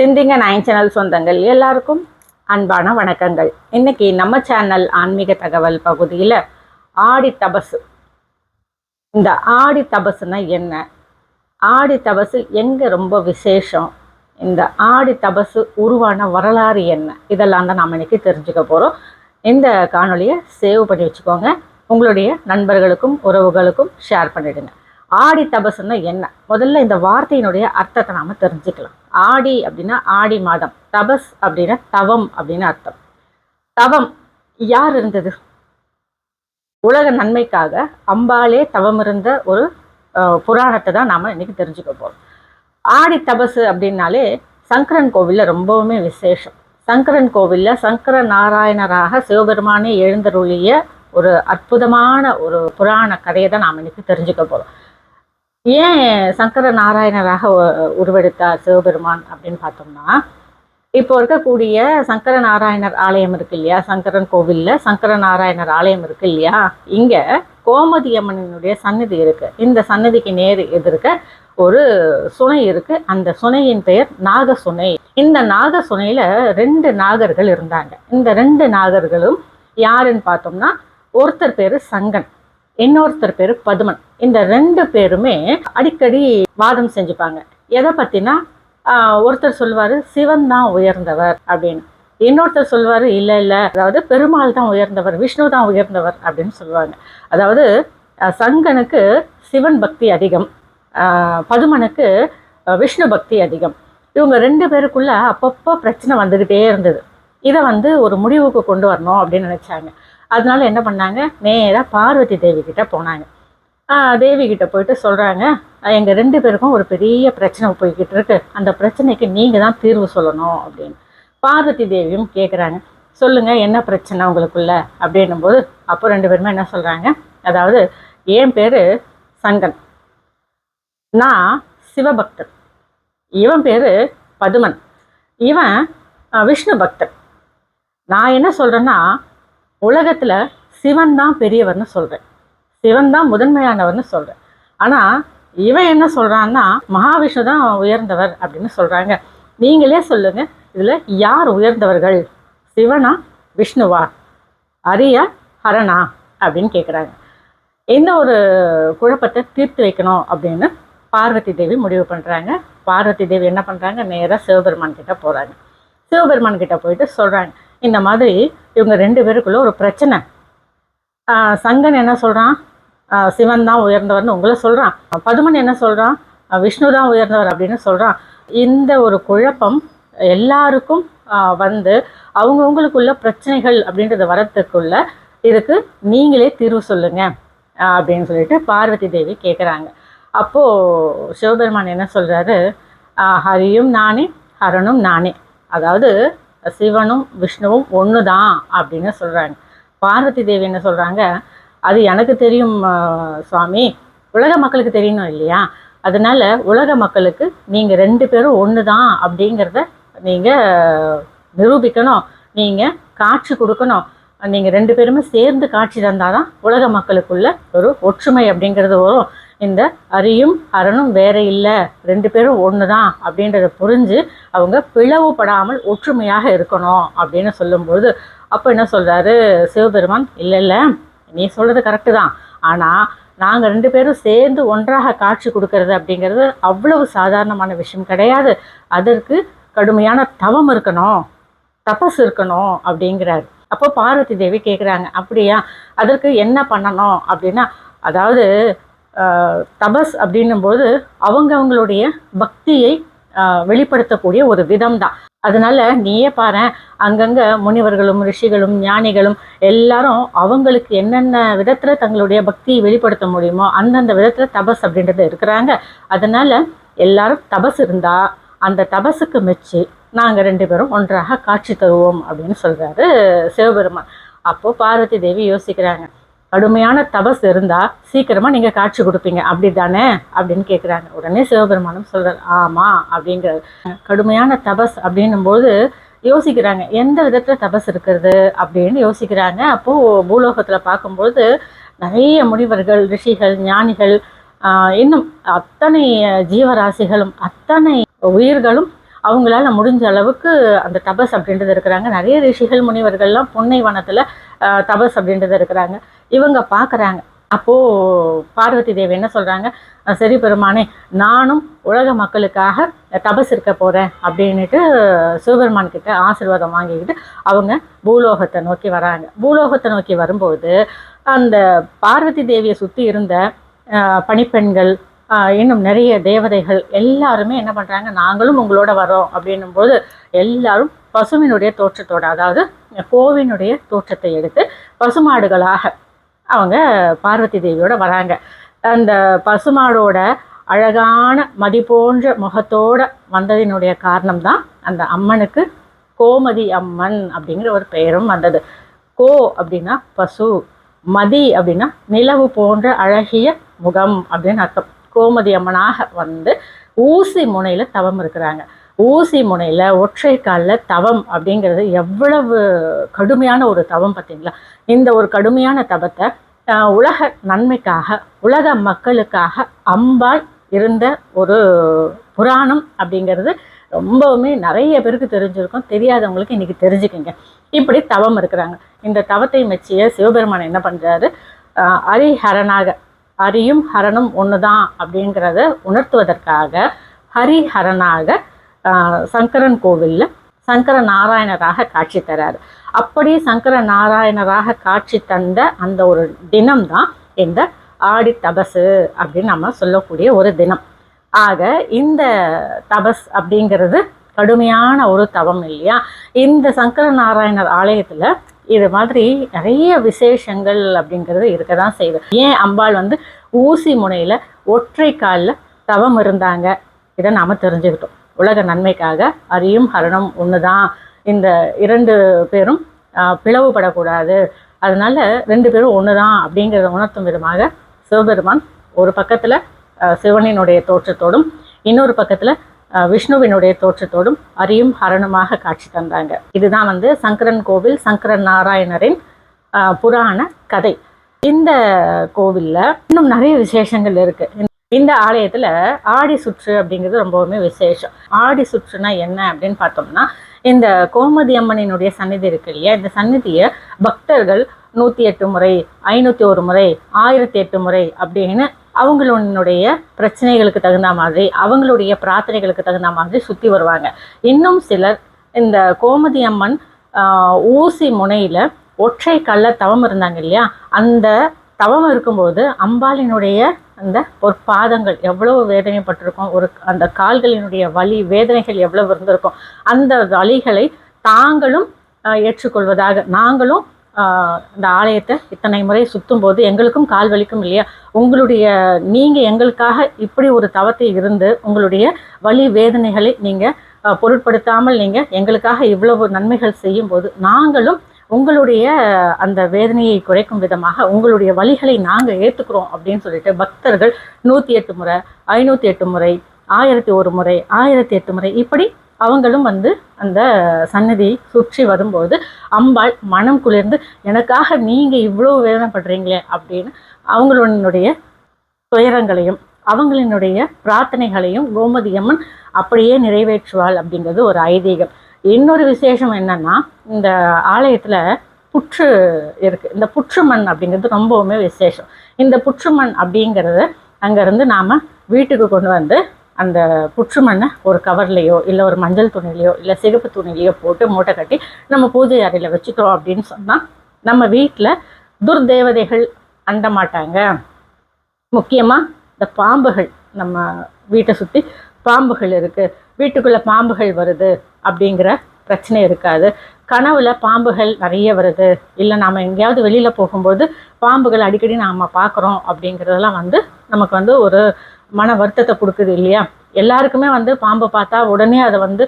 சிந்திங்க nine channel சொந்தங்கள் எல்லாருக்கும் அன்பான வணக்கங்கள். இன்னைக்கு நம்ம சேனல் ஆன்மீக தகவல் பகுதியில் ஆடி தபசு. இந்த ஆடி தபசுனா என்ன? ஆடி தபசு எங்கே ரொம்ப விசேஷம்? இந்த ஆடி தபசு உருவான வரலாறு என்ன? இதெல்லாம் தான் நாம் இன்னைக்கு தெரிஞ்சுக்க போகிறோம் இந்த காணொலியை சேவ் பண்ணி வச்சுக்கோங்க. உங்களுடைய நண்பர்களுக்கும் உறவுகளுக்கும் ஷேர் பண்ணிடுங்க. ஆடி தபசுன்னா என்ன? முதல்ல இந்த வார்த்தையினுடைய அர்த்தத்தை நாம் தெரிஞ்சுக்கலாம். ஆடி அப்படின்னா ஆடி மாதம். தபஸ் அப்படின்னா தவம் அப்படின்னு அர்த்தம். தவம் யார் இருந்தது? உலக நன்மைக்காக அம்பாலே தவம் இருந்த ஒரு புராணத்தை தான் நாம இன்னைக்கு தெரிஞ்சுக்க போகிறோம் ஆடி தபசு அப்படின்னாலே சங்கரன் கோவிலில் ரொம்பவுமே விசேஷம். சங்கரன் கோவில்ல சங்கர நாராயணராக சிவபெருமானே எழுந்தருளிய ஒரு அற்புதமான ஒரு புராண கதையை தான் நாம் இன்னைக்கு தெரிஞ்சுக்க போகிறோம் ஏன் சங்கர நாராயணராக உருவெடுத்தார் சிவபெருமான் அப்படின்னு பார்த்தோம்னா இப்போ இருக்கக்கூடிய சங்கர நாராயணர் ஆலயம் இருக்கு இல்லையா? சங்கரன் கோவிலில் சங்கர நாராயணர் ஆலயம் இருக்கு இல்லையா? இங்கே கோமதி அம்மனினுடைய சன்னதி இருக்கு. இந்த சன்னதிக்கு நேர் எதிர்க்க ஒரு சுனை இருக்கு. அந்த சுனையின் பெயர் நாக சுனை. இந்த நாக சுனையில ரெண்டு நாகர்கள் இருந்தாங்க. இந்த ரெண்டு நாகர்களும் யாருன்னு பார்த்தோம்னா ஒருத்தர் பேரு சங்கன். இன்னொருத்தர் பேரு பதுமன். இந்த ரெண்டு பேருமே அடிக்கடி வாதம் செஞ்சுப்பாங்க. எதை பத்தினா ஒருத்தர் சொல்லுவார் சிவன் தான் உயர்ந்தவர் அப்படின்னு. இன்னொருத்தர் சொல்லுவாரு இல்லை இல்லை அதாவது பெருமாள் தான் உயர்ந்தவர் விஷ்ணு தான் உயர்ந்தவர் அப்படின்னு சொல்லுவாங்க அதாவது சங்கனுக்கு சிவன் பக்தி அதிகம் பதுமனுக்கு விஷ்ணு பக்தி அதிகம். இவங்க ரெண்டு பேருக்குள்ள அப்பப்போ பிரச்சனை வந்துக்கிட்டே இருந்தது. இதை வந்து ஒரு முடிவுக்கு கொண்டு வரணும் அப்படின்னு நினச்சாங்க. அதனால என்ன பண்ணாங்க? நேராக பார்வதி தேவி கிட்ட போனாங்க. தேவி கிட்ட போயிட்டு சொல்கிறாங்க எங்கள் ரெண்டு பேருக்கும் ஒரு பெரிய பிரச்சனை போய்கிட்டு இருக்கு. அந்த பிரச்சனைக்கு நீங்கள் தான் தீர்வு சொல்லணும் அப்படின்னு. பார்வதி தேவியும் கேட்குறாங்க சொல்லுங்கள் என்ன பிரச்சனை உங்களுக்குள்ள? அப்படின்னும் போது அப்போ ரெண்டு பேருமே என்ன சொல்கிறாங்க அதாவது என் பேர் சங்கன். நான் சிவபக்தன். இவன் பேர் பதுமன். இவன் விஷ்ணு பக்தன். நான் என்ன சொல்கிறேன்னா உலகத்தில் சிவன் தான் பெரியவர்னு சொல்கிறேன் சிவன் தான் முதன்மையானவர்னு சொல்கிறேன் ஆனால் இவன் என்ன சொல்கிறான்னா மகாவிஷ்ணு தான் உயர்ந்தவர் அப்படின்னு சொல்கிறாங்க நீங்களே சொல்லுங்கள் இதில் யார் உயர்ந்தவர்கள்? சிவனா விஷ்ணுவா? அரிய ஹரணா அப்படின்னு கேட்குறாங்க இந்த ஒரு குழப்பத்தை தீர்த்து வைக்கணும் அப்படின்னு பார்வதி தேவி முடிவு பண்ணுறாங்க பார்வதி தேவி என்ன பண்ணுறாங்க நேராக சிவபெருமான் கிட்டே போகிறாங்க சிவபெருமான் கிட்டே போயிட்டு சொல்கிறாங்க இந்த மாதிரி இவங்க ரெண்டு பேருக்குள்ள ஒரு பிரச்சனை. சங்கன் என்ன சொல்கிறான் சிவன் தான் உயர்ந்தவர்னு உங்களை சொல்கிறான் பதுமன் என்ன சொல்கிறான் விஷ்ணு தான் உயர்ந்தவர் அப்படின்னு சொல்கிறான் இந்த ஒரு குழப்பம் எல்லாருக்கும் வந்து அவங்கவுங்களுக்குள்ள பிரச்சனைகள் அப்படின்றது வரத்துக்குள்ள இதுக்கு நீங்களே தீர்வு சொல்லுங்க அப்படின்னு சொல்லிட்டு பார்வதி தேவி கேட்குறாங்க அப்போது சிவபெருமான் என்ன சொல்கிறாரு ஹரியும் நானே ஹரனும் நானே. அதாவது சிவனும் விஷ்ணுவும் ஒன்று தான் அப்படின்னு சொல்கிறாங்க பார்வதி தேவி என்ன சொல்கிறாங்க அது எனக்கு தெரியும் சுவாமி. உலக மக்களுக்கு தெரியணும் இல்லையா? அதனால உலக மக்களுக்கு நீங்கள் ரெண்டு பேரும் ஒன்று தான் அப்படிங்கிறத நீங்கள் நிரூபிக்கணும். நீங்கள் காட்சி கொடுக்கணும். நீங்கள் ரெண்டு பேருமே சேர்ந்து காட்சி தந்தால் தான் உலக மக்களுக்குள்ள ஒரு ஒற்றுமை அப்படிங்கிறது வரும். இந்த அரியும் அரணும் வேற இல்லை ரெண்டு பேரும் ஒன்று தான் அப்படின்றத புரிஞ்சு அவங்க பிளவுபடாமல் ஒற்றுமையாக இருக்கணும் அப்படின்னு சொல்லும்பொழுது அப்போ என்ன சொல்கிறாரு சிவபெருமான் இல்லை இல்லை நீ சொல்கிறது கரெக்டு தான். ஆனால் நாங்கள் ரெண்டு பேரும் சேர்ந்து ஒன்றாக காட்சி கொடுக்கறது அப்படிங்கிறது அவ்வளவு சாதாரணமான விஷயம் கிடையாது. அதற்கு கடுமையான தவம் இருக்கணும் தபஸ் இருக்கணும் அப்படிங்கிறாரு. அப்போ பார்வதி தேவி கேட்குறாங்க அப்படியா? அதற்கு என்ன பண்ணணும்? அப்படின்னா அதாவது தபஸ் அப்படின்னும்போது அவங்கவங்களுடைய பக்தியை வெளிப்படுத்தக்கூடிய ஒரு விதம் தான் அதனால நீயே பாரு அங்கங்கே முனிவர்களும் ரிஷிகளும் ஞானிகளும் எல்லாரும் அவங்களுக்கு என்னென்ன விதத்தில் தங்களுடைய பக்தியை வெளிப்படுத்த முடியுமோ அந்தந்த விதத்தில் தபஸ் அப்படின்றது இருக்கிறாங்க. அதனால எல்லாரும் தபஸ் இருந்தால் அந்த தபஸுக்கு மெச்சு நாங்கள் ரெண்டு பேரும் ஒன்றாக காட்சி தருவோம் அப்படின்னு சொல்கிறாரு சிவபெருமான். அப்போது பார்வதி தேவி யோசிக்கிறாங்க கடுமையான தபஸ் இருந்தால் சீக்கிரமாக நீங்கள் காட்சி கொடுப்பீங்க. அப்படி தானே அப்படின்னு கேட்குறாங்க உடனே சிவபெருமானும் சொல்கிறார் ஆமாம் அப்படிங்கிறது கடுமையான தபஸ் அப்படின்னும் போது யோசிக்கிறாங்க எந்த விதத்தில் தபஸ் இருக்கிறது? அப்படின்னு யோசிக்கிறாங்க. அப்போது பூலோகத்தில் பார்க்கும்போது நிறைய முனிவர்கள் ரிஷிகள் ஞானிகள் இன்னும் அத்தனை ஜீவராசிகளும் அத்தனை உயிர்களும் அவங்களால முடிஞ்ச அளவுக்கு அந்த தபஸ் அப்படின்றது இருக்கிறாங்க. நிறைய ரிஷிகள் முனிவர்கள்லாம் பொன்னை வனத்தில் தபஸ் அப்படின்றது இருக்கிறாங்க. இவங்க பார்க்குறாங்க அப்போது பார்வதி தேவி என்ன சொல்கிறாங்க சரி பெருமானே நானும் உலக மக்களுக்காக தபஸ் இருக்க போகிறேன் அப்படின்ட்டு சிவபெருமான் கிட்ட ஆசீர்வாதம் வாங்கிக்கிட்டு அவங்க பூலோகத்தை நோக்கி வராங்க. பூலோகத்தை நோக்கி வரும்போது அந்த பார்வதி தேவியை சுற்றி இருந்த பனிப்பெண்கள் பணிப்பெண்கள் இன்னும் நிறைய தேவதைகள் எல்லாருமே என்ன பண்ணுறாங்க நாங்களும் உங்களோட வரோம் அப்படின்னும் போது எல்லாரும் பசுவினுடைய தோற்றத்தோட அதாவது கோவினுடைய தோற்றத்தை எடுத்து பசுமாடுகளாக அவங்க பார்வதி தேவியோட வராங்க. அந்த பசுமாடோட அழகான மதி போன்ற முகத்தோட வந்ததினுடைய காரணம் தான் அந்த அம்மனுக்கு கோமதி அம்மன் அப்படிங்கிற ஒரு பெயரும் வந்தது. கோ அப்படின்னா பசு மதி அப்படின்னா நிலவு போன்ற அழகிய முகம் அப்படின்னு அர்த்தம். கோமதி அம்மனாக வந்து ஊசி முனையில் தவம் இருக்கிறாங்க. ஊசி முனையில் ஒற்றை காலில் தவம் அப்படிங்கிறது எவ்வளவு கடுமையான ஒரு தவம் பார்த்தீங்களா? இந்த ஒரு கடுமையான தவத்தை உலக நன்மைக்காக உலக மக்களுக்காக அம்பாய் இருந்த ஒரு புராணம் அப்படிங்கிறது ரொம்பவுமே நிறைய பேருக்கு தெரிஞ்சிருக்கும். தெரியாதவங்களுக்கு இன்றைக்கி தெரிஞ்சுக்கங்க. இப்படி தவம் இருக்கிறாங்க. இந்த தவத்தை மெச்சிய சிவபெருமான் என்ன பண்றாரு? ஆஹ், ஹரிஹரனாக ஹரியும் ஹரனும் ஒன்று தான் அப்படிங்கிறத உணர்த்துவதற்காக ஹரிஹரனாக சங்கரன் கோவிலில் சங்கர நாராயணராக காட்சி தராரு. அப்படி சங்கர நாராயணராக காட்சி தந்த அந்த ஒரு தினம் தான் இந்த ஆடி தபசு அப்படின்னு நம்ம சொல்லக்கூடிய ஒரு தினம். ஆக இந்த தபஸ் அப்படிங்கிறது கடுமையான ஒரு தவம் இல்லையா? இந்த சங்கர நாராயணர் ஆலயத்தில் இது மாதிரி நிறைய விசேஷங்கள் அப்படிங்கிறது இருக்க தான் செய்யுது. ஏன் அம்பாள் வந்து ஊசி முனையில் ஒற்றை காலில் தவம் இருந்தாங்க? இதை நாம் தெரிஞ்சுக்கிட்டோம். உலக நன்மைக்காக அரியும் ஹரணம் ஒன்று தான் இந்த இரண்டு பேரும் பிளவுபடக்கூடாது. அதனால ரெண்டு பேரும் ஒன்று தான் அப்படிங்கிறத உணர்த்தும் விதமாக சிவபெருமான் ஒரு பக்கத்தில் சிவனினுடைய தோற்றத்தோடும் இன்னொரு பக்கத்தில் விஷ்ணுவினுடைய தோற்றத்தோடும் அரியும் ஹரணுமாக காட்சி தந்தாங்க. இதுதான் வந்து சங்கரன் கோவில் சங்கரன் நாராயணரின் புராண கதை. இந்த கோவிலில் இன்னும் நிறைய விசேஷங்கள் இருக்குது இந்த ஆலயத்தில் ஆடி சுற்று அப்படிங்கிறது ரொம்பவுமே விசேஷம். ஆடி சுற்றுனா என்ன அப்படின்னு பார்த்தோம்னா இந்த கோமதி அம்மனினுடைய சந்நிதி இருக்கு இல்லையா? இந்த சந்நிதியை பக்தர்கள் நூற்றி எட்டு முறை ஐநூற்றி ஒரு முறை ஆயிரத்தி எட்டு முறை அப்படின்னு அவங்களுடைய பிரச்சனைகளுக்கு தகுந்த மாதிரி அவங்களுடைய பிரார்த்தனைகளுக்கு தகுந்த மாதிரி சுற்றி வருவாங்க. இன்னும் சிலர் இந்த கோமதி அம்மன் ஊசி முனையில் ஒற்றை கல்ல தவம் இருந்தாங்க இல்லையா? அந்த தவம் இருக்கும்போது அம்பாளினுடைய அந்த ஒரு பாதங்கள் எவ்வளவு வேதனைப்பட்டிருக்கும் ஒரு அந்த கால்களினுடைய வலி வேதனைகள் எவ்வளவு இருந்திருக்கும் அந்த வலிகளை தாங்களும் ஏற்றுக்கொள்வதாக நாங்களும் இந்த ஆலயத்தை இத்தனை முறை சுற்றும் போது எங்களுக்கும் கால் வலிக்கும் இல்லையா? உங்களுடைய நீங்கள் எங்களுக்காக இப்படி ஒரு தவத்தை இருந்து உங்களுடைய வலி வேதனைகளை நீங்க பொருட்படுத்தாமல் நீங்க எங்களுக்காக இவ்வளவு நன்மைகள் செய்யும் போது நாங்களும் உங்களுடைய அந்த வேதனையை குறைக்கும் விதமாக உங்களுடைய வழிகளை நாங்கள் ஏற்றுக்கிறோம் அப்படின்னு சொல்லிட்டு பக்தர்கள் நூற்றி எட்டு முறை ஐநூற்றி எட்டு முறை ஆயிரத்தி ஒரு முறை ஆயிரத்தி எட்டு முறை இப்படி அவங்களும் வந்து அந்த சன்னதியை சுற்றி வரும்போது அம்பாள் மனம் குளிர்ந்து எனக்காக நீங்கள் இவ்வளோ வேதனைப்படுறீங்களே அப்படின்னு அவங்களுடைய துயரங்களையும் அவங்களினுடைய பிரார்த்தனைகளையும் கோமதி அம்மன் அப்படியே நிறைவேற்றுவாள் அப்படிங்கிறது ஒரு ஐதீகம். இன்னொரு விசேஷம் என்னன்னா இந்த ஆலயத்தில் புற்று இருக்குது இந்த புற்று மண் அப்படிங்கிறது ரொம்பவுமே விசேஷம். இந்த புற்று மண் அப்படிங்கிறது அங்கேருந்து நாம் வீட்டுக்கு கொண்டு வந்து அந்த புற்று மண்ணை ஒரு கவர்லேயோ இல்லை ஒரு மஞ்சள் துணிலையோ இல்லை சிகப்பு துணிலையோ போட்டு மூட்டை கட்டி நம்ம பூஜை அறையில் வச்சுக்கிறோம் அப்படின்னு சொன்னால் நம்ம வீட்டில் துர்தேவதைகள் அண்ட மாட்டாங்க. முக்கியமாக இந்த பாம்புகள் நம்ம வீட்டை சுற்றி பாம்புகள் இருக்குது வீட்டுக்குள்ளே பாம்புகள் வருது அப்படிங்கிற பிரச்சனை இருக்காது. கனவுல பாம்புகள் நிறைய வருது. இல்லை நாம் எங்கேயாவது வெளியில் போகும்போது பாம்புகள் அடிக்கடி நாம் பார்க்குறோம் அப்படிங்கிறதெல்லாம் வந்து நமக்கு வந்து ஒரு மன வருத்தத்தை கொடுக்குது இல்லையா? எல்லாருக்குமே வந்து பாம்பை பார்த்தா உடனே அதை வந்து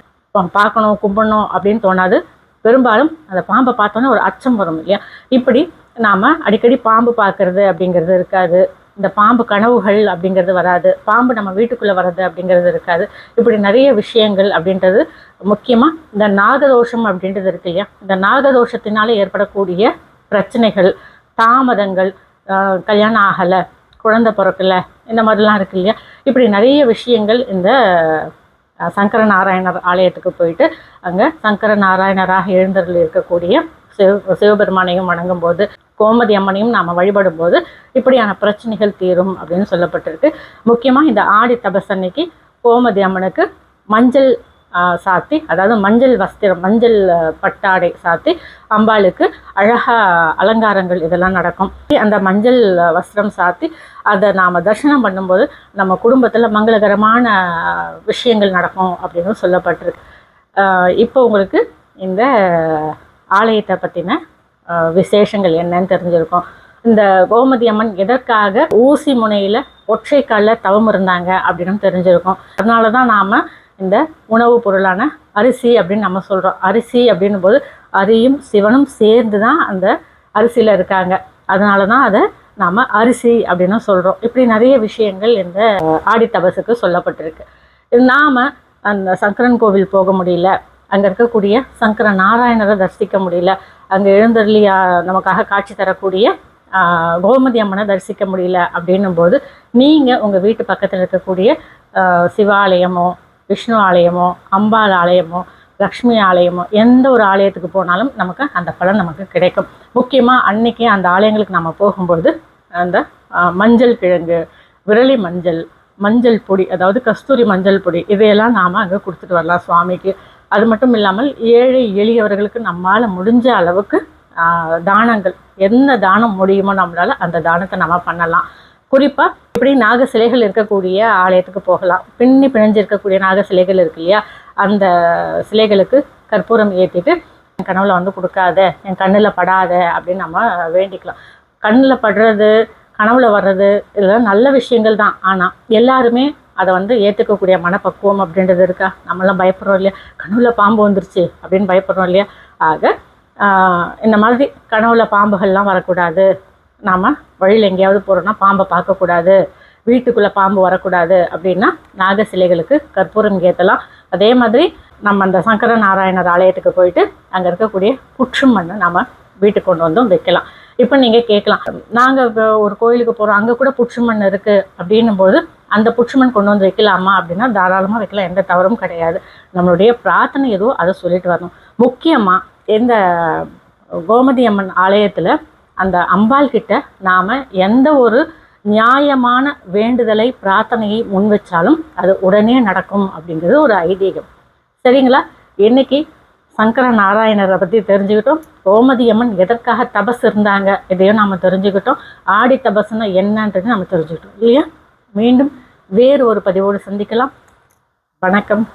பார்க்கணும் கும்பிடணும் அப்படின்னு தோணாது. பெரும்பாலும் அந்த பாம்பை பார்த்தோன்னே ஒரு அச்சம் வரும் இல்லையா? இப்படி நாம் அடிக்கடி பாம்பு பார்க்கறது அப்படிங்கிறது இருக்காது. இந்த பாம்பு கனவுகள் அப்படிங்கிறது வராது. பாம்பு நம்ம வீட்டுக்குள்ளே வர்றது அப்படிங்கிறது இருக்காது. இப்படி நிறைய விஷயங்கள் அப்படின்றது முக்கியமாக இந்த நாகதோஷம் அப்படின்றது இருக்கு இல்லையா? இந்த நாகதோஷத்தினால ஏற்படக்கூடிய பிரச்சனைகள் தாமதங்கள் கல்யாணம் ஆகலை குழந்தை பிறக்கல இந்த மாதிரிலாம் இருக்கு இல்லையா? இப்படி நிறைய விஷயங்கள் இந்த சங்கர நாராயணர் ஆலயத்துக்கு போயிட்டு அங்கே சங்கர நாராயணராக எழுந்தருள் இருக்கக்கூடிய சிவ சிவபெருமானையும் வணங்கும்போது கோமதி அம்மனையும் நாம் வழிபடும் போது இப்படியான பிரச்சனைகள் தீரும் அப்படின்னு சொல்லப்பட்டிருக்கு. முக்கியமாக இந்த ஆடி தபஸ் அன்னைக்கு கோமதி அம்மனுக்கு மஞ்சள் சாத்தி அதாவது மஞ்சள் வஸ்திரம் மஞ்சள் பட்டாடை சாத்தி அம்பாளுக்கு அழகாக அலங்காரங்கள் இதெல்லாம் நடக்கும். அந்த மஞ்சள் வஸ்திரம் சாத்தி அதை நாம் தரிசனம் பண்ணும்போது நம்ம குடும்பத்தில் மங்களகரமான விஷயங்கள் நடக்கும் அப்படின்னு சொல்லப்பட்டிருக்கு. இப்போ உங்களுக்கு இந்த ஆலயத்தை பற்றின விசேஷங்கள் என்னன்னு தெரிஞ்சிருக்கும். இந்த கோமதி அம்மன் எதற்காக ஊசி முனையில் ஒற்றை காலில் தவம் இருந்தாங்க அப்படின்னு தெரிஞ்சிருக்கும். அதனால தான் நாம் இந்த உணவுப் பொருளான அரிசி அப்படின்னு நம்ம சொல்கிறோம் அரிசி அப்படின்னும் போது அரியும் சிவனும் சேர்ந்து தான் அந்த அரிசியில் இருக்காங்க. அதனால தான் அதை நாம் அரிசி அப்படின்னு சொல்கிறோம் இப்படி நிறைய விஷயங்கள் இந்த ஆடி தபசுக்கு சொல்லப்பட்டிருக்கு. நாம் அந்த சங்கரன் கோவில் போக முடியல. அங்கே இருக்கக்கூடிய சங்கர நாராயணரை தரிசிக்க முடியல. அங்கே எழுந்தருளியா நமக்காக காட்சி தரக்கூடிய கோமதி அம்மனை தரிசிக்க முடியல அப்படின்னும் போது நீங்கள் உங்கள் வீட்டு பக்கத்தில் இருக்கக்கூடிய சிவாலயமோ விஷ்ணு ஆலயமோ அம்பாள் ஆலயமோ லக்ஷ்மி ஆலயமோ எந்த ஒரு ஆலயத்துக்கு போனாலும் நமக்கு அந்த பலன் நமக்கு கிடைக்கும். முக்கியமாக அன்னைக்கு அந்த ஆலயங்களுக்கு நம்ம போகும்போது அந்த மஞ்சள் கிழங்கு விரலி மஞ்சள் மஞ்சள் பொடி அதாவது கஸ்தூரி மஞ்சள் பொடி இதையெல்லாம் நாம் அங்கே கொடுத்துட்டு வரலாம் சுவாமிக்கு. அது மட்டும் இல்லாமல் ஏழை எளியவர்களுக்கு நம்மால் முடிஞ்ச அளவுக்கு தானங்கள் என்ன தானம் முடியுமோ நம்மளால் அந்த தானத்தை நம்ம பண்ணலாம். குறிப்பாக இப்படி நாக சிலைகள் இருக்கக்கூடிய ஆலயத்துக்கு போகலாம். பின்னி பிணைஞ்சு இருக்கக்கூடிய நாக சிலைகள் இருக்கு இல்லையா? அந்த சிலைகளுக்கு கற்பூரம் ஏற்றிட்டு என் கனவுல வந்து கொடுக்காத என் கண்ணில் படாத அப்படின்னு நம்ம வேண்டிக்கலாம். கண்ணில் படுறது கனவுல வர்றது இதெல்லாம் நல்ல விஷயங்கள் தான். ஆனால் எல்லாருமே அதை வந்து ஏற்றுக்கக்கூடிய மனப்பக்குவம் அப்படின்றது இருக்கா? நம்மளாம் பயப்படுறோம் இல்லையா? கனவுல பாம்பு வந்துருச்சு அப்படின்னு பயப்படுறோம் இல்லையா? ஆக இந்த மாதிரி கனவுல பாம்புகள்லாம் வரக்கூடாது. நாம் வழியில் எங்கேயாவது போகிறோன்னா பாம்பை பார்க்கக்கூடாது. வீட்டுக்குள்ளே பாம்பு வரக்கூடாது அப்படின்னா நாக சிலைகளுக்கு கற்பூரம் ஏற்றலாம் அதே மாதிரி நம்ம அந்த சங்கர நாராயணர் ஆலயத்துக்கு போயிட்டு அங்கே இருக்கக்கூடிய புற்று மண்ணை நாம் வீட்டுக்கு கொண்டு வந்தும் வைக்கலாம். இப்போ நீங்கள் கேட்கலாம். நாங்கள் ஒரு கோயிலுக்கு போகிறோம் அங்கே கூட புற்று மண் இருக்குது அப்படின்னும் போது அந்த புற்று மண் கொண்டு வந்து வைக்கலாமா அப்படின்னா தாராளமாக வைக்கலாம். எந்த தவறும் கிடையாது. நம்மளுடைய பிரார்த்தனை எதுவோ அதை சொல்லிட்டு வரணும். முக்கியமாக எந்த கோமதி அம்மன் ஆலயத்தில் அந்த அம்பாள் கிட்ட நாம் எந்த ஒரு நியாயமான வேண்டுதலை பிரார்த்தனையை முன் வச்சாலும் அது உடனே நடக்கும் அப்படிங்கிறது ஒரு ஐதீகம். சரிங்களா? இன்னைக்கு சங்கர நாராயணரை பற்றி தெரிஞ்சுக்கிட்டோம். கோமதியம்மன் எதற்காக தபஸ் இருந்தாங்க இதையும் நாம் தெரிஞ்சுக்கிட்டோம். ஆடி தபஸ்னா என்னன்றது நம்ம தெரிஞ்சுக்கிட்டோம் இல்லையா? மீண்டும் வேறு ஒரு பதிவோடு சந்திக்கலாம். வணக்கம்.